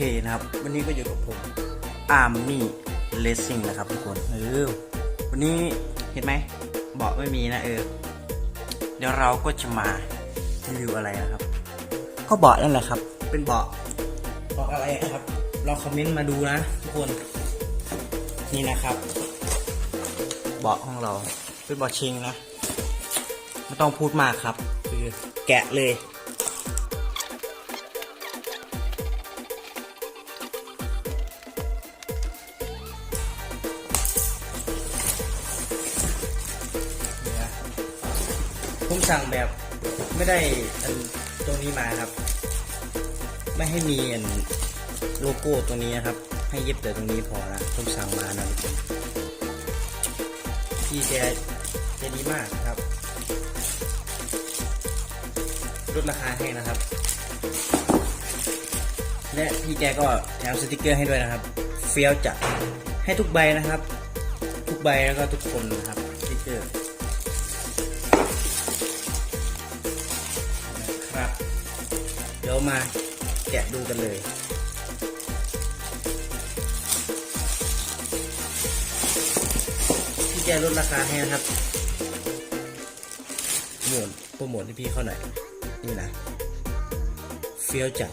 โอเคนะครับ วันนี้ก็อยู่กับผมอาร์มี่เลสซิ่งนะครับทุกคนเออวันนี้เห็นไหมเบาะไม่มีนะเออ เดี๋ยวเราก็จะมารีวิวอะไรนะครับ ก็เบาะนั่นแหละครับ เป็นเบาะเบาะอะไรนะครับลองคอมเมนต์มาดูนะทุกคน นี่นะครับ เบาะของเราเป็นเบาะชิงนะไม่ต้องพูดมากครับคือแกะเลย ผมสั่งแบบไม่ได้อันตรงนี้มาครับ ไม่ให้มีอันโลโก้ตรงนี้นะครับ ให้เย็บแต่ตรงนี้พอนะผมสั่งมานะพี่แกแกดีมากครับลดราคาให้นะครับ และพี่แกก็แถมสติกเกอร์ให้ด้วยนะครับ เฟี้ยวจัดให้ทุกใบนะครับ ทุกใบแล้วก็ทุกคนนะครับสติกเกอร์ ดี๋ยวมาแกะดูกันเลย พี่แกลดราคาให้นะครับหมวนโปรโมทให้พี่เขาหน่อยนี่นะเฟี้ยวจัด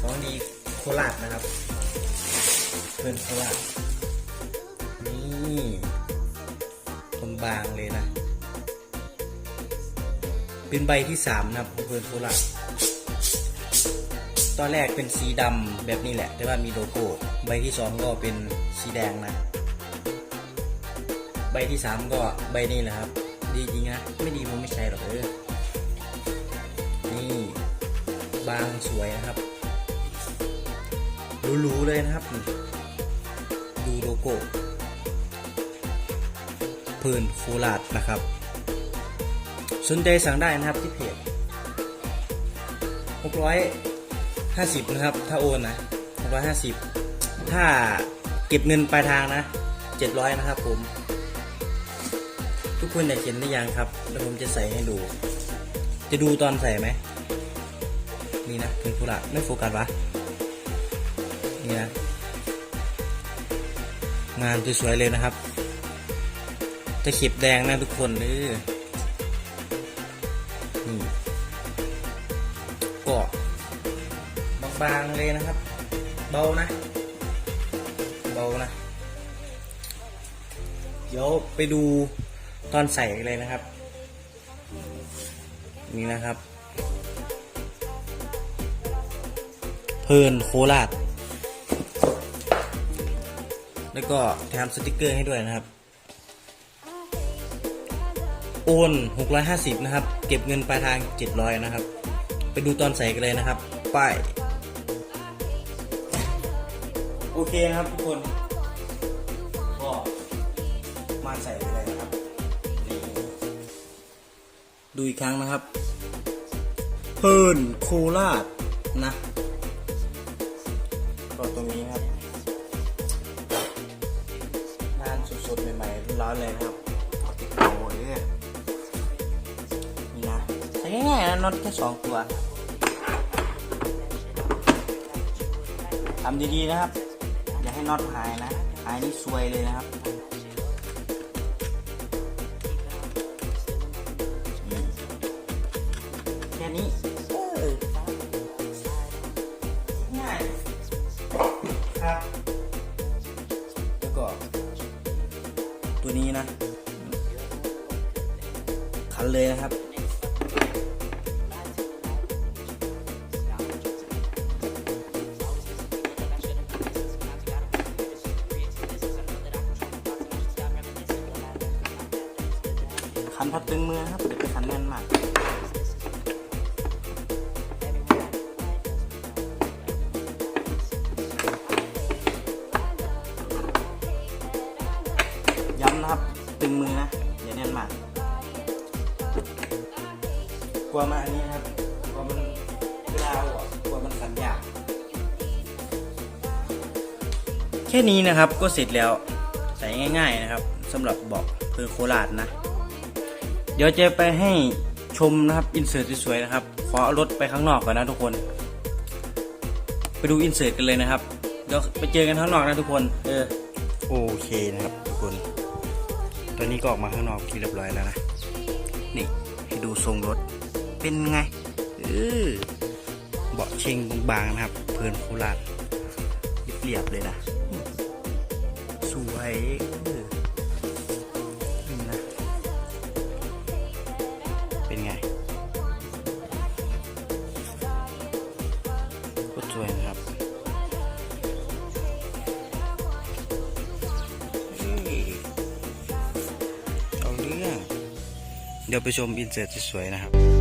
ของดีโคราชนะครับเพื่อนโคราชนี่บางเลยนะ เป็นใบที่สามนะครับเพื่อนโคราช ตอนแรกเป็นสีดำแบบนี้แหละ แต่ว่ามีโลโก้ ใบที่สองก็เป็นสีแดงนะ ใบที่สามก็ใบนี้แหละครับ ดีจริงนะ ไม่ดีผมไม่ใช่หรอกเออ นี่ บางสวยนะครับหรูๆเลยนะครับ ดูโลโก้เพื่อนโคราชนะครับสนใจสั่งได้นะครับที่เพจ 650นะครับ ถ้าโอนนะ650ถ้าเก็บเงินปลายทางนะ700นะครับ ผม ทุกคนอยากเห็นหรือยังครับแล้วผมจะใส่ให้ดู จะดูตอนใส่ไหมนี่นะเป็นคุระไม่โฟกัสวะนี่นะงานสวยๆเลยนะครับ จะขีบแดงนะทุกคนเออ บางเลยนะครับ เบานะ เบานะ เดี๋ยวไปดูตอนใส่เลยนะครับ นี่นะครับ เพลินโคราชแล้วก็แถมสติกเกอร์ให้ด้วยนะครับ โอน 650 นะครับ เก็บเงินปลายทาง 700 นะครับ ไปดูตอนใส่กันเลยนะครับ ไป อเคนะครับทุกคน ก็มาใส่ไปเลยนะครับ ดูอีกครั้งนะครับ เพิ่นโคราชนะก็ตรงนี้ครับงานสดๆใหม่ๆร้อนเลยนะครับโอ้ยนี่นะใช้ง่ายๆนะน็อตแค่สองตัวทำดีๆนะครับ น็อตหายนะหายนี่ซวยเลยนะครับแค่นี้เออง่ายครับ แล้วก็ ตัวนี้นะ ขันเลยนะครับ ขันพัดตึงมือครับเดี๋ยวไปขันแน่นมากย้ำนะครับตึงมือนะอย่าแน่นมากกลัวมาอันนี้ครับกลัวมันเวลาเอาออกกลัวมันขันยาแค่นี้นะครับก็เสร็จแล้วใส่ง่าย ๆนะครับสำหรับเบอกเพื่อโคราชนะ ดี๋ยวจะไปให้ชมนะครับอินเสิร์ตสวยๆนะครับ ขอเอารถไปข้างนอกก่อนนะทุกคน ไปดูอินเสิร์ตกันเลยนะครับเดี๋ยวไปเจอกันข้างนอกนะทุกคน เออโอเคนะครับทุกคน ตอนนี้ก็ออกมาข้างนอกที่เรียบร้อยแล้วนะ นี่ให้ดูทรงรถ เป็นไง เออเบาะเชงบางๆนะครับ เพลินโคราชเรียบๆเลยนะ สวย เป็นไงก็สวยนะครับเฮ้ยเอาเรื่องเดี๋ยวไปชมอินเสิร์ตสวยๆนะครับ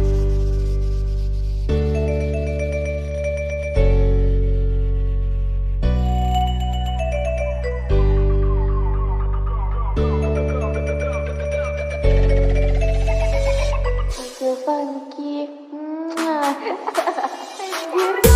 aqui.